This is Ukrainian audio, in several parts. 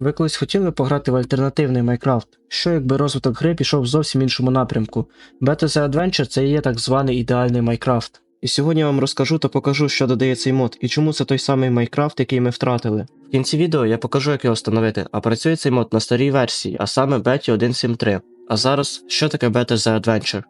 Ви колись хотіли пограти в альтернативний Майнкрафт? Що якби розвиток гри пішов в зовсім іншому напрямку? Beta The Adventure це і є так званий ідеальний Майнкрафт. І сьогодні я вам розкажу та покажу, що додає цей мод і чому це той самий Майнкрафт, який ми втратили. В кінці відео я покажу, як його встановити, а працює цей мод на старій версії, а саме Beta 1.7.3. А зараз, що таке Beta The Adventure?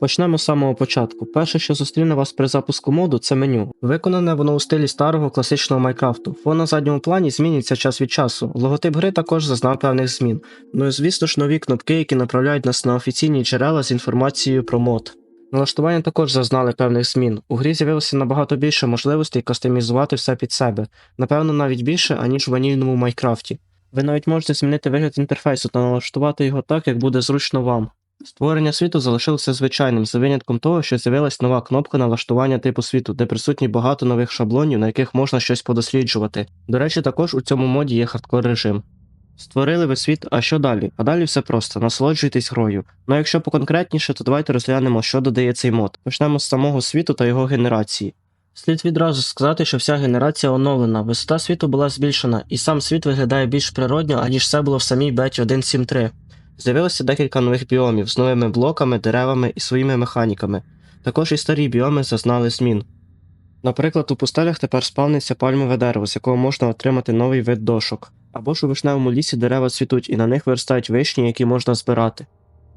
Почнемо з самого початку. Перше, що зустріне вас при запуску моду, це меню. Виконане воно у стилі старого класичного Майнкрафту. Фон на задньому плані змінюється час від часу. Логотип гри також зазнав певних змін. Ну і звісно ж нові кнопки, які направляють нас на офіційні джерела з інформацією про мод. Налаштування також зазнали певних змін. У грі з'явилося набагато більше можливостей кастомізувати все під себе, напевно, навіть більше, аніж в ванільному Майнкрафті. Ви навіть можете змінити вигляд інтерфейсу та налаштувати його так, як буде зручно вам. Створення світу залишилося звичайним, за винятком того, що з'явилась нова кнопка налаштування типу світу, де присутні багато нових шаблонів, на яких можна щось подосліджувати. До речі, також у цьому моді є хардкор режим. Створили ви світ, а що далі? А далі все просто, насолоджуйтесь грою. Ну якщо поконкретніше, то давайте розглянемо, що додає цей мод. Почнемо з самого світу та його генерації. Слід відразу сказати, що вся генерація оновлена, висота світу була збільшена, і сам світ виглядає більш природньо, аніж це було в самій беті 1.7.3. З'явилося декілька нових біомів з новими блоками, деревами і своїми механіками. Також і старі біоми зазнали змін. Наприклад, у пустелях тепер спавниться пальмове дерево, з якого можна отримати новий вид дошок. Або ж у вишневому лісі дерева цвітуть і на них виростають вишні, які можна збирати.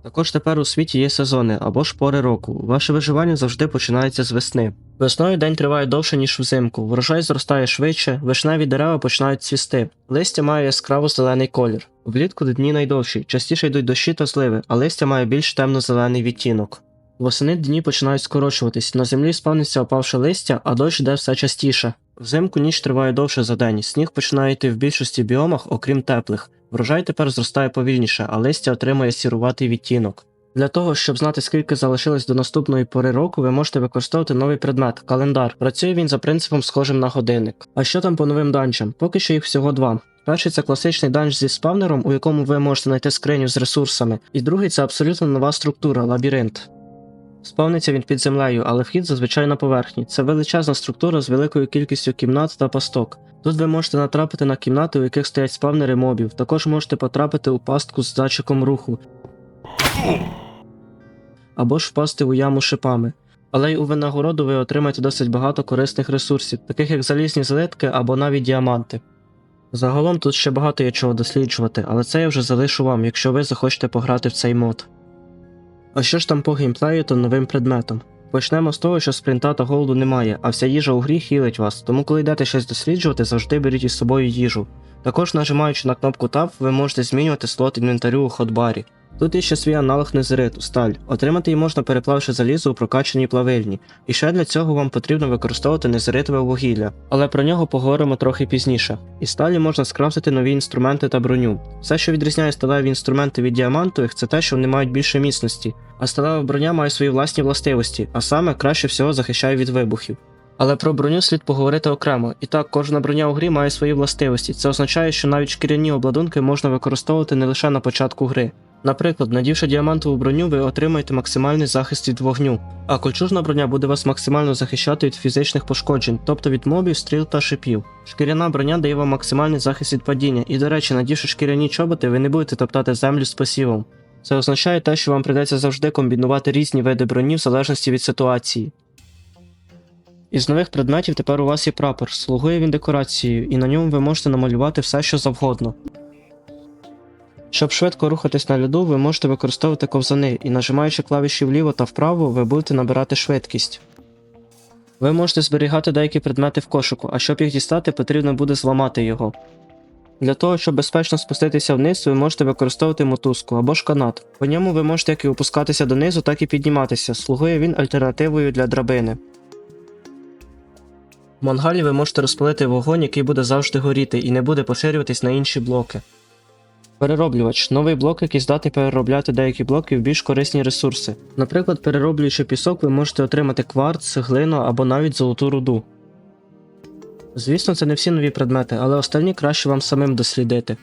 Також тепер у світі є сезони або ж пори року. Ваше виживання завжди починається з весни. Весною день триває довше, ніж взимку, врожай зростає швидше, вишневі дерева починають цвісти, листя має яскраво зелений колір. Влітку дні найдовші, частіше йдуть дощі та зливи, а листя має більш темно-зелений відтінок. Восени дні починають скорочуватись, на землі спавниться опавше листя, а дощ йде все частіше. Взимку ніч триває довше за день, сніг починає йти в більшості біомах, окрім теплих. Врожай тепер зростає повільніше, а листя отримує сіруватий відтінок. Для того, щоб знати, скільки залишилось до наступної пори року, ви можете використовувати новий предмет календар. Працює він за принципом схожим на годинник. А що там по новим данжам? Поки що їх всього два. Перший це класичний данж зі спавнером, у якому ви можете знайти скриню з ресурсами, і другий це абсолютно нова структура лабіринт. Спавниться він під землею, але вхід зазвичай на поверхні. Це величезна структура з великою кількістю кімнат та пасток. Тут ви можете натрапити на кімнати, у яких стоять спавнери мобів. Також можете потрапити у пастку з датчиком руху. Або ж впасти у яму шипами. Але й у винагороду ви отримаєте досить багато корисних ресурсів, таких як залізні злитки або навіть діаманти. Загалом тут ще багато є чого досліджувати, але це я вже залишу вам, якщо ви захочете пограти в цей мод. А що ж там по геймплею та новим предметам? Почнемо з того, що спринта та голоду немає, а вся їжа у грі хілить вас, тому коли йдете щось досліджувати, завжди беріть із собою їжу. Також нажимаючи на кнопку Tab, ви можете змінювати слот інвентарю у ходбарі. Тут є ще свій аналог незериту, сталь. Отримати її можна переплавши залізо у прокачаній плавильні, і ще для цього вам потрібно використовувати незеритове вугілля, але про нього поговоримо трохи пізніше. Із сталі можна скрафтити нові інструменти та броню. Все, що відрізняє сталеві інструменти від діамантових, це те, що вони мають більше міцності, а сталева броня має свої власні властивості, а саме краще всього захищає від вибухів. Але про броню слід поговорити окремо. І так, кожна броня у грі має свої властивості. Це означає, що навіть шкіряні обладунки можна використовувати не лише на початку гри. Наприклад, надівши діамантову броню, ви отримаєте максимальний захист від вогню, а кольчужна броня буде вас максимально захищати від фізичних пошкоджень, тобто від мобів, стріл та шипів. Шкіряна броня дає вам максимальний захист від падіння, і, до речі, надівши шкіряні чоботи, ви не будете топтати землю з пасівом. Це означає те, що вам прийдеться завжди комбінувати різні види броні в залежності від ситуації. Із нових предметів тепер у вас є прапор, слугує він декорацією, і на ньому ви можете намалювати все, що завгодно. Щоб швидко рухатись на льоду, ви можете використовувати ковзани, і нажимаючи клавіші вліво та вправо, ви будете набирати швидкість. Ви можете зберігати деякі предмети в кошику, а щоб їх дістати, потрібно буде зламати його. Для того, щоб безпечно спуститися вниз, ви можете використовувати мотузку або ж канат. По ньому ви можете як і опускатися донизу, так і підніматися. Слугує він альтернативою для драбини. В мангалі ви можете розпалити вогонь, який буде завжди горіти і не буде поширюватись на інші блоки. Перероблювач новий блок, який здатний переробляти деякі блоки в більш корисні ресурси. Наприклад, перероблюючи пісок, ви можете отримати кварц, глину або навіть золоту руду. Звісно, це не всі нові предмети, але останні краще вам самим дослідити.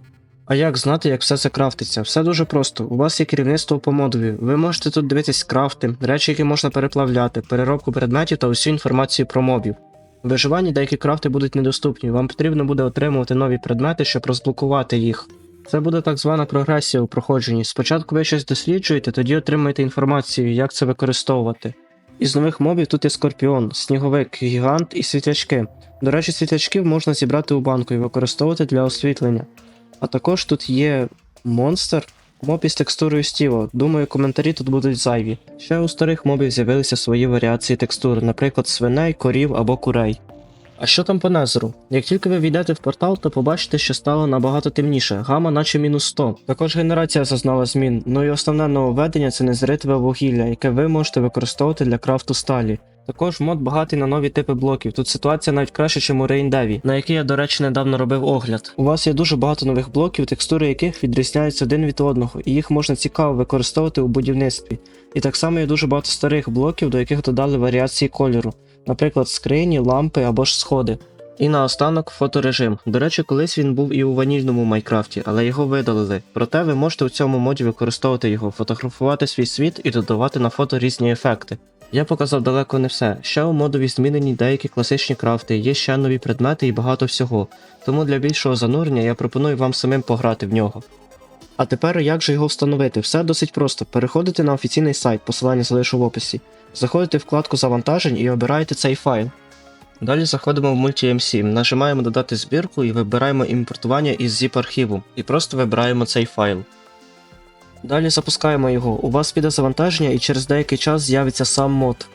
А як знати, як все це крафтиться? Все дуже просто. У вас є керівництво по модові. Ви можете тут дивитись крафти, речі, які можна переплавляти, переробку предметів та усю інформацію про мобів. В виживанні деякі крафти будуть недоступні, вам потрібно буде отримувати нові предмети, щоб розблокувати їх. Це буде так звана прогресія у проходженні. Спочатку ви щось досліджуєте, тоді отримаєте інформацію, як це використовувати. Із нових мобів тут є скорпіон, сніговик, гігант і світлячки. До речі, світлячків можна зібрати у банку і використовувати для освітлення. А також тут є монстр, моб із текстурою стіва. Думаю, коментарі тут будуть зайві. Ще у старих мобів з'явилися свої варіації текстур, наприклад, свиней, корів або курей. А що там по незеру? Як тільки ви війдете в портал, то побачите, що стало набагато темніше, гама наче мінус 100. Також генерація зазнала змін, ну і основне нововведення це незритве вугілля, яке ви можете використовувати для крафту сталі. Також мод багатий на нові типи блоків. Тут ситуація навіть краще, ніж у Рейндеві, на який я, до речі, недавно робив огляд. У вас є дуже багато нових блоків, текстури яких відрізняються один від одного, і їх можна цікаво використовувати у будівництві. І так само є дуже багато старих блоків, до яких додали варіації кольору, наприклад, скрині, лампи або ж сходи. І наостанок фоторежим. До речі, колись він був і у ванільному Майкрафті, але його видалили. Проте ви можете у цьому моді використовувати його, фотографувати свій світ і додавати на фото різні ефекти. Я показав далеко не все. Ще у модові змінені деякі класичні крафти, є ще нові предмети і багато всього. Тому для більшого занурення я пропоную вам самим пограти в нього. А тепер як же його встановити? Все досить просто. Переходите на офіційний сайт, посилання залишу в описі. Заходите в вкладку завантажень і обираєте цей файл. Далі заходимо в Multi-M7, нажимаємо додати збірку і вибираємо імпортування із zip архіву і просто вибираємо цей файл. Далі запускаємо його. У вас піде завантаження і через деякий час з'явиться сам мод.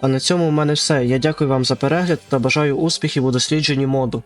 А на цьому в мене все. Я дякую вам за перегляд та бажаю успіхів у дослідженні моду.